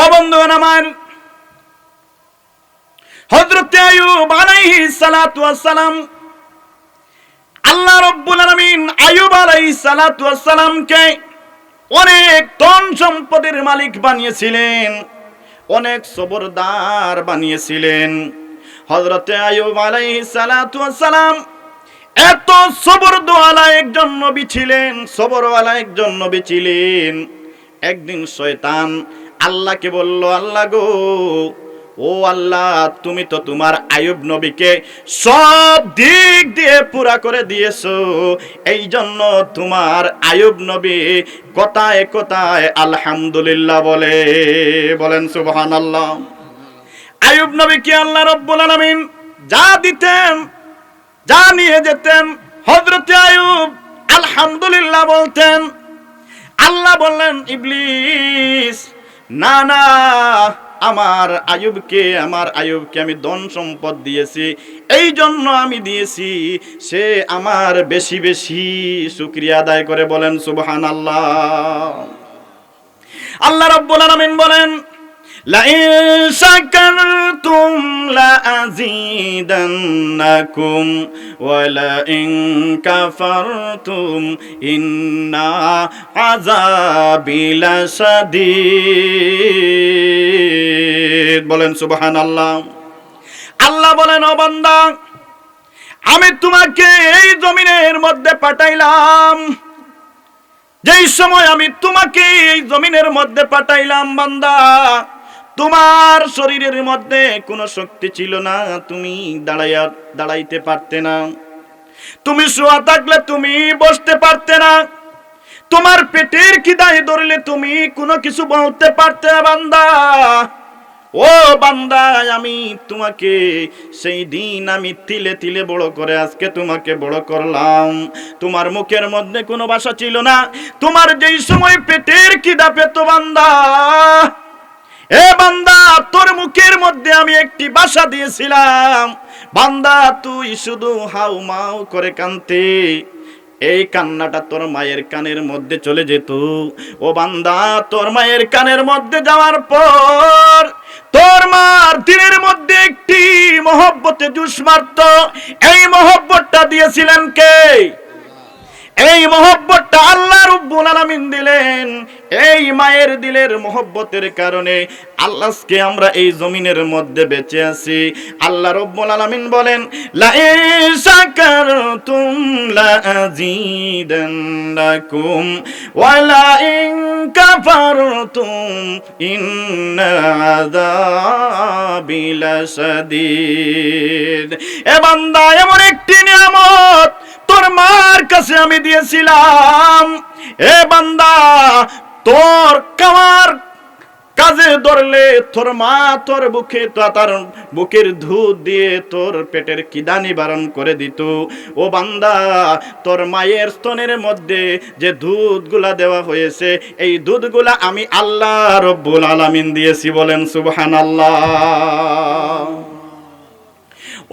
ও বন্ধুগণ আমার, হযরত আইয়ুব আলাইহিস সালাতু ওয়াস আল্লাহ রব্বুল আলামিন আইয়ুব আলাইহিস সালাতু ওয়াস অনেক ধন সম্পদের মালিক বানিয়েছিলেন, অনেক সবরদার বানিয়েছিলেন। হযরত আইয়ুব আলাইহিস সালাতু ওয়াস সালাম এত সবর দোয়ালা একজন নবী ছিলেন, সবরওয়ালা একজন নবী ছিলেন। একদিন শয়তান আল্লাহকে বলল, আল্লাহ গো, ও আল্লাহ, তুমি তো তোমার আয়ুব নবীকে সব দিক দিয়ে পুরা করে দিয়েছ। এই জন্য তোমার আয়ুব নবী কথায় কথায় আলহামদুলিল্লাহ বলে, বলেন সুবহানাল্লাহ। আয়ুব নবীকে আল্লাহ রব্বুল আলামিন যা দিতেন, যা নিয়ে যেতেন হজরত আয়ুব আলহামদুলিল্লাহ বলতেন? আল্লাহ বললেন, ইবলিস না না, আমার আয়ুবকে আমার আয়ুবকে আমি ধন সম্পদ দিয়েছি এই জন্য আমি দিয়েছি। সে আমার বেশি বেশি শুক্রিয়া আদায় করে বলেন সুবহান আল্লাহ আল্লাহ রব্বুল আলামিন বলেন لئن شكرتم لأزيدنكم ولئن كفرتم إن عذابي لشديد বলেন সুবহান আল্লাহ আল্লাহ বলেন ও বান্দা আমি তোমাকে এই জমিনের মধ্যে পাঠাইলাম যেই সময় আমি তোমাকে এই জমিনের মধ্যে পাঠাইলাম বান্দা তোমার শরীরের মধ্যে কোনো শক্তি ছিল না, তুমি দাঁড়াইয়া, দাঁড়াইতে পারতে না। তুমি শোয়া থাকলে তুমি বসতে পারতে না। তোমার পেটের খিদায় ধরলে তুমি কোনো কিছু বলতে পারতে না, বান্দা। ও বান্দা, আমি তোমাকে সেই দিন আমি তিলে তিলে বড় করে আজকে তোমাকে বড় করলাম। তোমার মুখের মধ্যে কোনো ভাষা ছিল না। তোমার যেই সময় পেটের খিদা পেত, বান্দা। এ বান্দা, তোর মুখের মধ্যে আমি একটি বাসা দিয়েছিলাম। বান্দা, তুই শুধু হাউ মাউ করে কানতে এই কান্নাটা তোর মায়ের কানের মধ্যে চলে যেত। ও বান্দা, তোর মায়ের কানের মধ্যে যাওয়ার পর তোর মার দিনের মধ্যে একটি মহব্বতে জুস মারত। এই মহব্বতটা দিয়েছিলেন কে? এই মহব্বতটা আল্লাহ রব্বুল আলামিন দিলেন। এই মায়ের দিলের মহব্বতের কারণে আল্লাহকে আমরা এই জমিনের মধ্যে বেঁচে আছি। আল্লাহ রব্বুল আলামিন বলেন লা ইন শাকারতুম লা আযীদান্নাকুম ওয়া লা ইন কাফারতুম ইন্না আযাবি লাশাদীদ। এ বান্দা, এমন একটি নিয়ামত তোর মার কাছে আমি দিয়েছিলাম। এ বান্দা, তোর কামার কাজে ধরলে তোর মা তোর বুকে তার বুকের দুধ দিয়ে তোর পেটের কিদা নিবারণ করে দিত। ও বান্দা, তোর মায়ের স্তনের মধ্যে যে দুধগুলা দেওয়া হয়েছে, এই দুধগুলা আমি আল্লাহ রব্বুল আলামিন দিয়েছি বলেন সুবহান আল্লাহ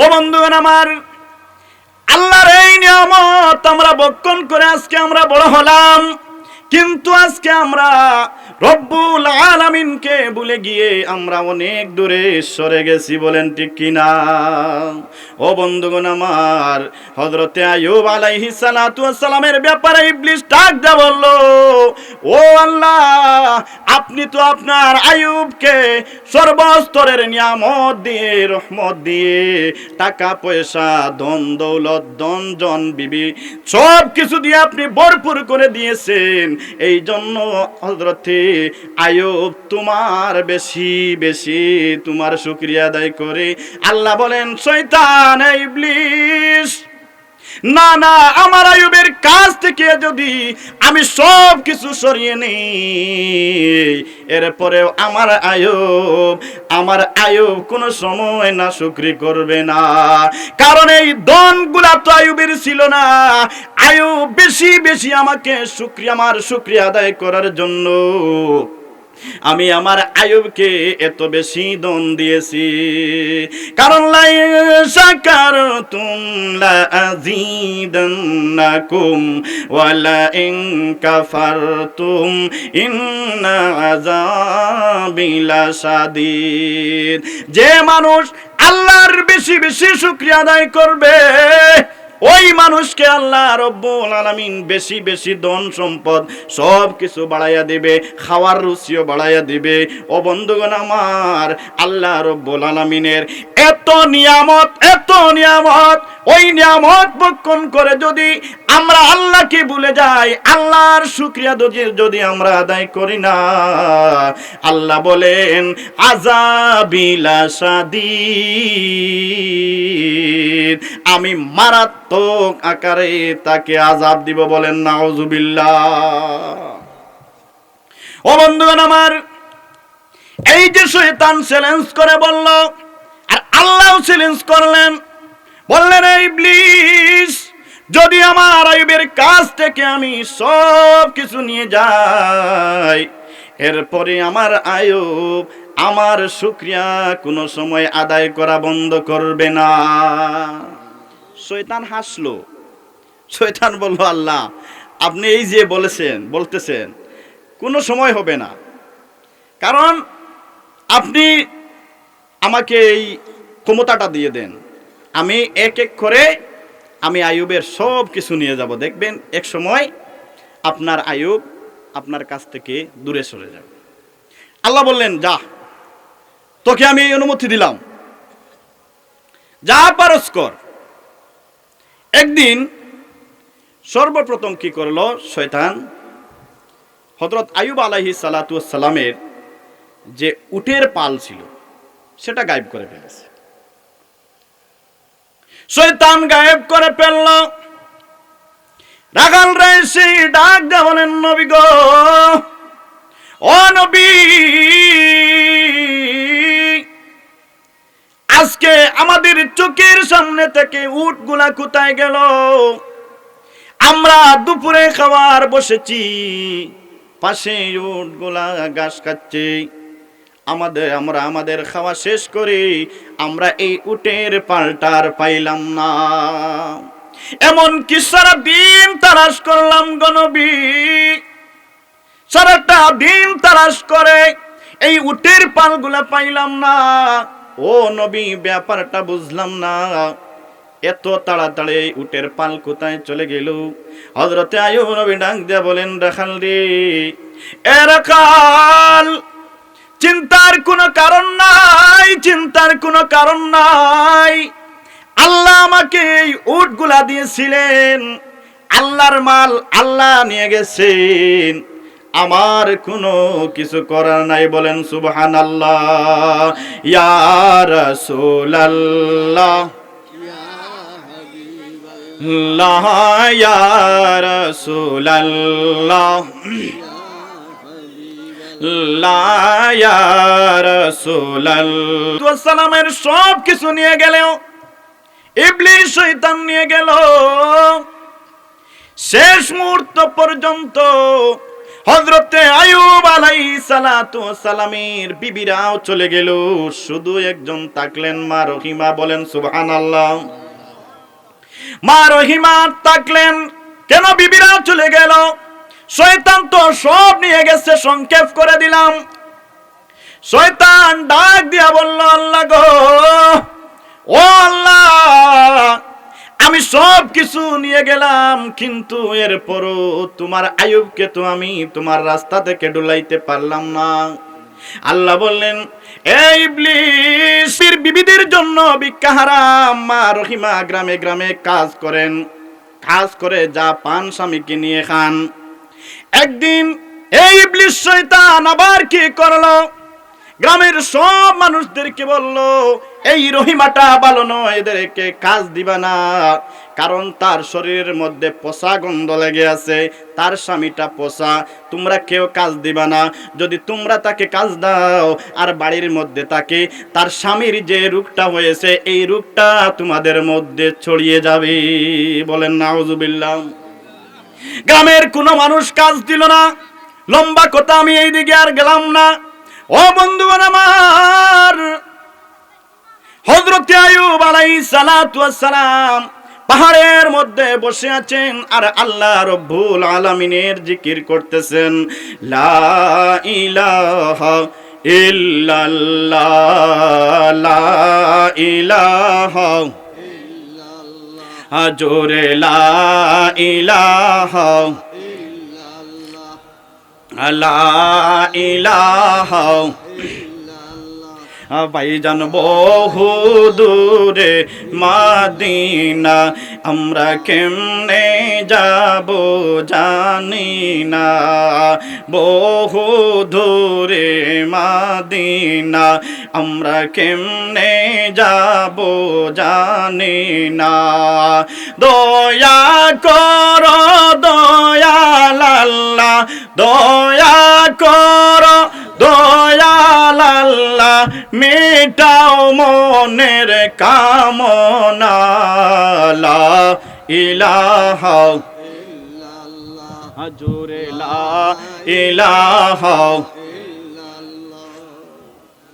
ও বন্ধুগণ আমার আল্লাহর এই নিয়ামত আমরা বক্ষণ করে আজকে আমরা বড় হলাম। কিন্তু আজকে আমরা রব্বুল আলামিনকে ভুলে গিয়ে আমরা অনেক দূরে সরে গেছি বলেন ঠিক কিনা? ও বন্ধুগণ আমার, হযরতে আইয়ুব আলাইহি সালামের ব্যাপারে ইবলিস ডাক দে বলল, ও আল্লাহ, আপনি তো আপনার আয়ুবকে সর্বস্তরের নিয়ামত দিয়ে, রহমত দিয়ে, টাকা, পয়সা, ধন, দৌলত, ধন, জন, বিবি সব কিছু দিয়ে আপনি ভরপুর করে দিয়েছেন। এই জন্য হজরতে আয়ুব তোমার বেশি বেশি তোমার শুক্রিয়া আদায় করে। আল্লাহ বলেন শৈতান ইবলিস! না না, আমার আয়ুবের কাছ থেকে যদি আমি সব কিছু সরিয়ে নেই, এরপরেও আমার আয়ুব আমার আয়ুব কোনো সময় না শুক্রি করবে না। কারণ এই দনগুলা তো আয়ুবের ছিল না। আয়ুব বেশি বেশি আমাকে শুক্রিয়া আমার শুক্রিয়া আদায় করার জন্য আমি আমার আয়ুবকে এত বেশি দন দিয়েছি। কারণ লাই সাকার তুমলা আজিদান্নাকুম ওয়ালা ইন কাফারতুম ইন্না শাদীদ যে মানুষ আল্লাহর বেশি বেশি শুকরিয়া আদায় করবে ওই মানুষকে আল্লাহ রব্বুল আলামিন বেশি বেশি ধন সম্পদ সব কিছু বাড়াইয়া দিবে, খাওয়ার রুচিও বাড়াইয়া দিবে। ও বন্ধুগণ আমার, আল্লাহ রব্বুল আলামিনের এত নিয়ামত এত নিয়ামত, ওই নিয়ামত বক্ষণ করে যদি আমরা আল্লাহকে ভুলে যাই, আল্লাহর শুক্রিয়া যদি যদি আমরা আদায় করি না, আল্লাহ বলেন আজাবিলা সাদিদ আমি মারাত্মক আকারে তাকে আজাব দিব বলেন, নাউজুবিল্লাহ। ও বন্ধুগণ আমার, এই যে শয়তান চ্যালেঞ্জ করে বলল, আর আল্লাহ চ্যালেঞ্জ করলেন, বললেন এই ইবলিস, যদি আমার আয়ুবের কাছ থেকে আমি সব কিছু নিয়ে যাই, এরপরে আমার আয়ুব আমার শুক্রিয়া কোনো সময় আদায় করা বন্ধ করবে না। শয়তান হাসলো। শৈতান বলল, আল্লাহ, আপনি এই যে বলেছেন, বলতেছেন, কোনো সময় হবে না। কারণ আপনি আমাকে এই ক্ষমতাটা দিয়ে দেন। আমি এক এক করে আমি আয়ুবের সব কিছু নিয়ে যাব। দেখবেন, এক সময় আপনার আয়ুব আপনার কাছ থেকে দূরে সরে যাবে। আল্লাহ বললেন, যা, তোকে আমি অনুমতি দিলাম। যা পারস কর। একদিন সর্বপ্রথম কি করল শয়তান? হজরত আয়ুব আলাহি সালামের যে উটের পাল ছিল, সেটা গায়েব করে ফেলেছে। শয়তান গায়েব করে ফেলল। রাগাল রায় সেই ডাক দে বলেন, নবী গো, ও নবী, আজকে আমাদের চোখের সামনে থেকে উটগুলা কোথায় গেল? আমরা দুপুরে খাবার বসেছি, পাশে উটগুলা ঘাস খাচ্ছে। আমাদের, আমরা আমাদের খাওয়া শেষ করে আমরা এই উটের পাল্টার পাইলাম না। এমন কি সারা দিন তালাশ করলাম গনবী সারাটা দিন তালাশ করে এই উটের পালগুলা পাইলাম না। ও নবী, ব্যাপারটা বুঝলাম না। এত তাড়াতাড়ি উটের পাল কোথায় চলে গেল? হজরতে আয়ু নবী ডাক দিয়া বলেন রাখাল রে, এ রাখাল, চিন্তার কোনো কারণ নাই, চিন্তার কোনো কারণ নাই। আল্লাহ আমাকে এই উটগুলা দিয়েছিলেন। আল্লাহর মাল আল্লাহ নিয়ে গেছেন। আমার কোনো কিছু করার নাই, বলেন সুবহান আল্লাহ, ইয়া রাসূলুল্লাহ। আল্লাহ, ইয়া রাসূলুল্লাহ। সালামের সব কিছু নিয়ে গেলেও, ইবলিস শৈতান নিয়ে গেল শেষ মুহূর্ত পর্যন্ত হজরতে আয়ুব আলাই সালাতু সালামের বিবিরাও চলে গেল। শুধু একজন তাকলেন, মা রহিমা বলেন সুবহান আল্লাহ মা রহিমা তাকলেন, কেন বিবিরা চলে গেল? শয়তান তো সব নিয়ে গেছে, সংক্ষেপ করে দিলাম। শয়তান ডাক দিয়া বলল, আল্লাহ গো, ও আল্লাহ আমি সব কিছু নিয়ে গেলাম, কিন্তু এরপরও তোমার আয়ুবকে তো আমি তোমার রাস্তা থেকে ডুলাইতে পারলাম না। আল্লাহ বললেন এই ইবলিসের বিবিদের জন্য ভিক্ষা হারাম, মা রহিমা গ্রামে গ্রামে কাজ করেন। কাজ করে যা পান স্বামীকে নিয়ে খান। একদিন এই ইবলিস শয়তান আবার কি করল? গ্রামের সব মানুষদেরকে বলল, এই রহিমাটা ভালো নয়, এদেরকে কাজ দিবা না। কারণ তার শরীরের মধ্যে পচা গন্ধ লেগে আছে, তার স্বামীটা পচা তোমরা কেউ কাজ দিবা না। যদি তোমরা তাকে কাজ দাও আর বাড়ির মধ্যে তাকে, তার স্বামীর যে রোগটা হয়েছে, এই রোগটা তোমাদের মধ্যে ছড়িয়ে যাবে। বলেন, নাউজুবিল্লাহ। গ্রামের কোনো মানুষ কাজ দিল না। লম্বা কথা আমি এই দিকে আর গেলাম না। ও বন্ধুগণ আমার হজরত আয়ুব আলাই সালাম পাহাড়ের মধ্যে বসে আছেন আর আল্লাহ রব্বুল আলামিনের জিকির করতেছেন, লা ইলাহা ইল্লাল্লাহ, লা ইলাহা জোরে লা ইলাহা লা ইলাহা ভাইজান বহু দূরে মাদিনা আমরা কেমনে যাব জানি না। বহু দূরে মাদিনা আমরা কেমনে যাব জানি না। দয়া কর আল্লাহ দয়া কর দয়াল আল্লাহ মেটাও মনের কামনা। ইলাহা জোরে লা ইলাহা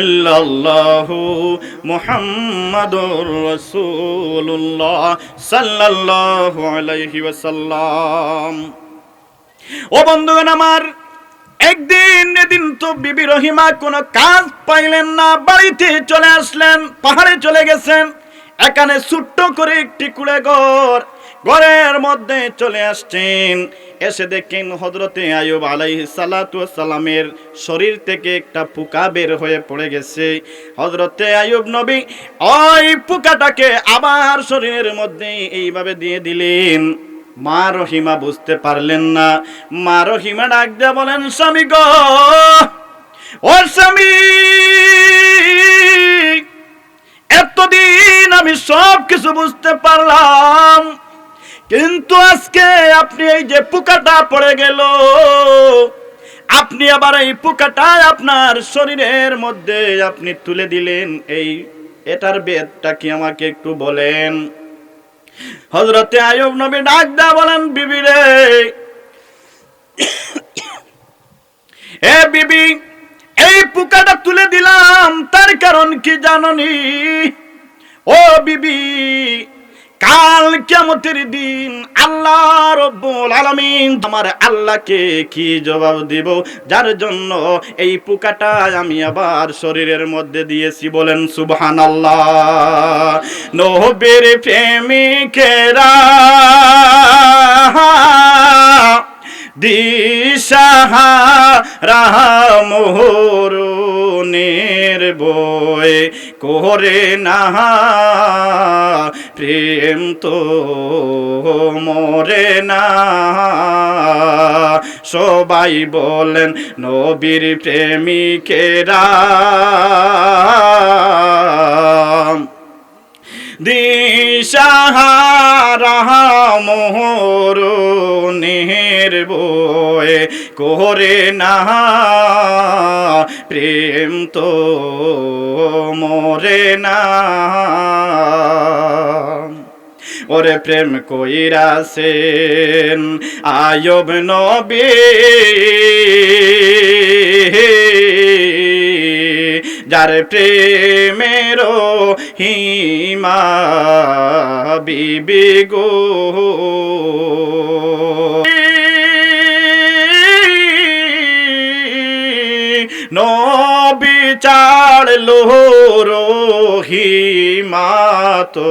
ইল্লাল্লাহু মুহাম্মাদুর রাসূলুল্লাহ সাল্লাল্লাহু আলাইহি ওয়াসাল্লাম। ও বন্ধুগণ আমার, একদিন এদিন তো বিবি রহিমা কোনো কাজ পাইলেন না, বাড়িতে চলে আসলেন, পাহাড়ে চলে গেছেন, এখানে ছোট্ট করে একটি কুড়ে ঘর ঘরের মধ্যে চলে আসছেন। এসে দেখেন হজরতে আয়ুব আলাইহি সালাতু সালামের শরীর থেকে একটা পোকা বের হয়ে পড়ে গেছে। হজরতে আয়ুব নবী ওই পোকাটাকে আবার শরীরের মধ্যে এইভাবে দিয়ে দিলেন। মা রহিমা বুঝতে পারলেন না। মা রহিমা ডাক দিয়ে বলেন, স্বামী গো, ও স্বামী, এতদিন আমি সব কিছু বুঝতে পারলাম। কিন্তু আজকে আপনি এই যে পোকাটা পড়ে গেল, আপনি আবার এই পোকাটা আপনার শরীরের মধ্যে আপনি তুলে দিলেন। এই, এটার বেদটা কি আমাকে একটু বলেন? হজরতে আয়ুব নবী ডাক দা বলেন, বিবি রে, এ বিবি, এই পোকাটা তুলে দিলাম, তার কারণ কি জাননি? ও বিবি কাল কেমতের দিন আল্লাহ রব্বুল আলামিন আমার আল্লাহকে কি জবাব দিব? যার জন্য এই পোকাটা আমি আবার শরীরের মধ্যে দিয়েছি বলেন সুবহানাল্লাহ। নবীর প্রেমিকেরা দিশাহারা মোহরুনের বই করে না। প্রেম তো মরে না। সবাই বলেন নবীর প্রেমিকেরা। দিশাহারা মোহরুনের বয় করে না। প্রেম তো মরে না। ওরে প্রেম কইরাছেন আয়ব নবী। যার প্রেমের হিমা বিবি গো। নবী চাড়লো রহিমা তো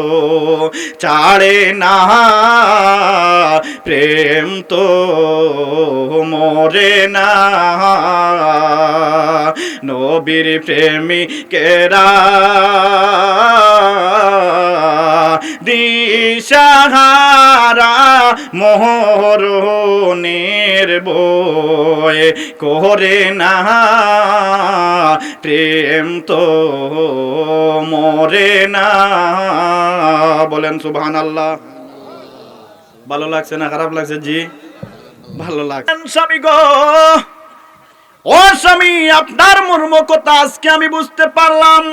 চাড়ে না প্রেম তো মরে না। নবীর প্রেমিকেরা দিশাহারা মোহরনের বয় করে না। প্রেম তো মরে না। বলেন সুবহান আল্লাহ ভালো লাগছে না খারাপ লাগছে? জি, ভালো লাগছে। স্বামী গো, ও স্বামী, আপনার মর্ম কথা আজকে আমি বুঝতে পারলাম।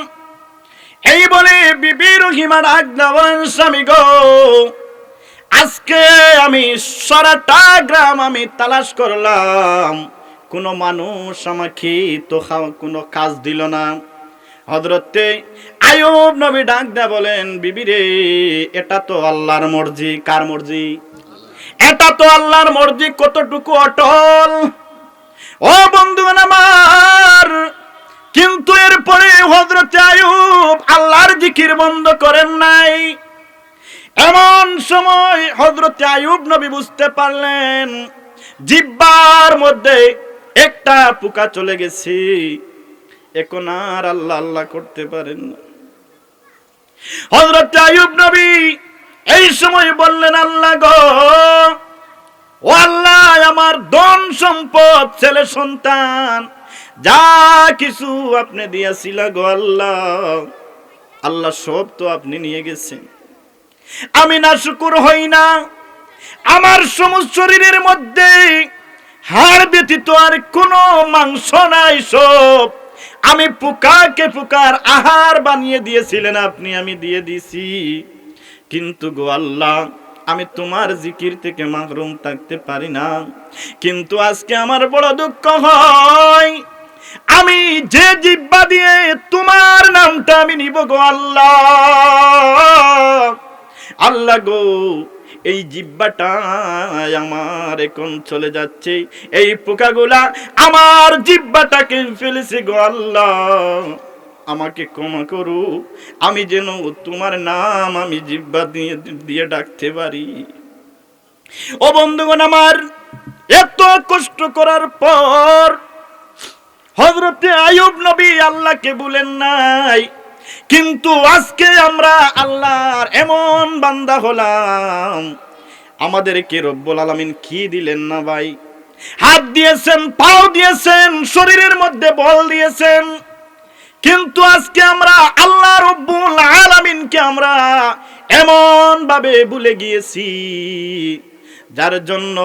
এই বলে বিবি রহিমা ডাক দেওয়ান স্বামী গো, আজকে আমি সারাটা গ্রাম আমি তালাশ করলাম। কোনো মানুষ আমাকে তো কোনো কাজ দিল না। হজরতে আয়ুব নবী ডাক দেয়া বলেন, বিবি রে, এটা তো আল্লাহর মর্জি, কার মর্জি? এটা তো আল্লাহর মর্জি, কতটুকু অটল? ও বন্ধুগণ আমার, কিন্তু এরপরে হজরত আয়ুব আল্লাহর জিকির বন্ধ করেন নাই। এমন সময় হজরত আয়ুব নবী বুঝতে পারলেন, জিব্বার মধ্যে একটা পোকা চলে গেছে। এখন আর আল্লাহ আল্লাহ করতে পারেন না। হজরত আয়ুব নবী এই সময় বললেন, আল্লাহ গো, ও আল্লাহ, আমার ধন সম্পদ, ছেলে সন্তান, যা কিছু আপনি দিয়েছিল গো আল্লাহ আল্লাহ সব তো আপনি নিয়ে গেছেন। আমি না শুকুর হই না। আমার সমস্ত শরীরের মধ্যে হাড় ব্যতীত আর কোনো মাংস নাই সব। আমি পোকাকে পোকার আহার বানিয়ে দিয়েছিলেন, আপনি আমি দিয়ে দিছি। কিন্তু গো আল্লাহ, আমি তোমার জিকির থেকে মাহরুম থাকতে পারি না। কিন্তু আজকে আমার বড় দুঃখ হয়। আমি যে জিব্বা দিয়ে তোমার নামটা আমি নিব গো আল্লাহ। আল্লাহ গো এই জিব্বাটা আমার এখন চলে যাচ্ছে। এই পোকাগুলা আমার জিব্বাটাকে ফেলেছে গো আল্লাহ। আমাকে ক্ষমা করু। আমি যেন তোমার নাম আমি জিব্বা দিয়ে দিয়ে ডাকতে পারি। ও বন্ধুগণ আমার, এত কষ্ট করার পর হজরতে আয়ুব নবী আল্লাহকে বলেন নাই। কিন্তু আজকে আমরা আল্লাহর এমন বান্দা হলাম। আমাদেরকে রব্বুল আলামিন কি দিলেন না ভাই? হাত দিয়েছেন, পাও দিয়েছেন, শরীরের মধ্যে বল দিয়েছেন। কিন্তু আজকে আমরা আল্লাহ রব্বুল আলামিনকে আমরা এমন ভাবে ভুলে গিয়েছি, যার জন্য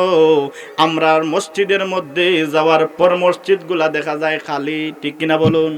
আমরা মসজিদের মধ্যে যাওয়ার পর মসজিদগুলা দেখা যায় খালি, ঠিক কিনা বলুন?